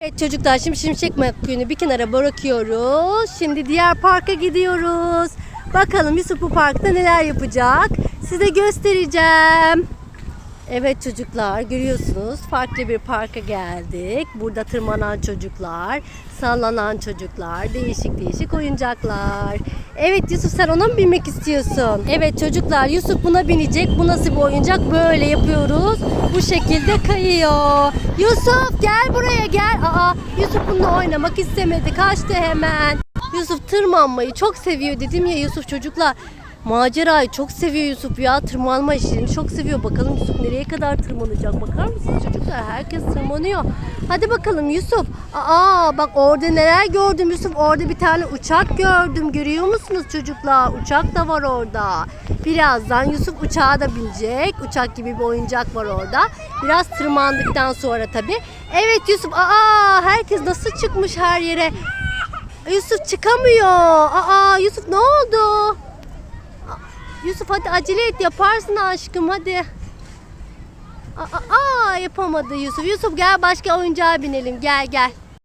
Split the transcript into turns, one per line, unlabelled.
Evet çocuklar şimdi Şimşek McQueen'i bir kenara bırakıyoruz. Şimdi diğer parka gidiyoruz. Bakalım Yusuf bu parkta neler yapacak. Size göstereceğim. Evet çocuklar görüyorsunuz farklı bir parka geldik. Burada tırmanan çocuklar, sallanan çocuklar, değişik değişik oyuncaklar. Evet Yusuf sen ona mı binmek istiyorsun? Evet çocuklar Yusuf buna binecek. Bu nasıl bir oyuncak? Böyle yapıyoruz. Bu şekilde kayıyor. Yusuf gel buraya gel. Aa Yusuf bununla oynamak istemedi. Kaçtı hemen. Yusuf tırmanmayı çok seviyor dedim ya Yusuf çocuklar. Macerayı çok seviyor Yusuf ya. Tırmanma işini çok seviyor. Bakalım Yusuf nereye kadar tırmanacak. Bakar mısınız çocuklar? Herkes tırmanıyor. Hadi bakalım Yusuf. Aa bak orada neler gördüm Yusuf. Orada bir tane uçak gördüm. Görüyor musunuz çocuklar? Uçak da var orada. Birazdan Yusuf uçağa da binecek. Uçak gibi bir oyuncak var orada. Biraz tırmandıktan sonra tabii. Evet Yusuf. Aa herkes nasıl çıkmış her yere. Yusuf çıkamıyor. Aa Yusuf ne oldu? Yusuf hadi acele et yaparsın aşkım hadi. Aa, aa, yapamadı Yusuf. Yusuf gel başka oyuncağa binelim. Gel gel.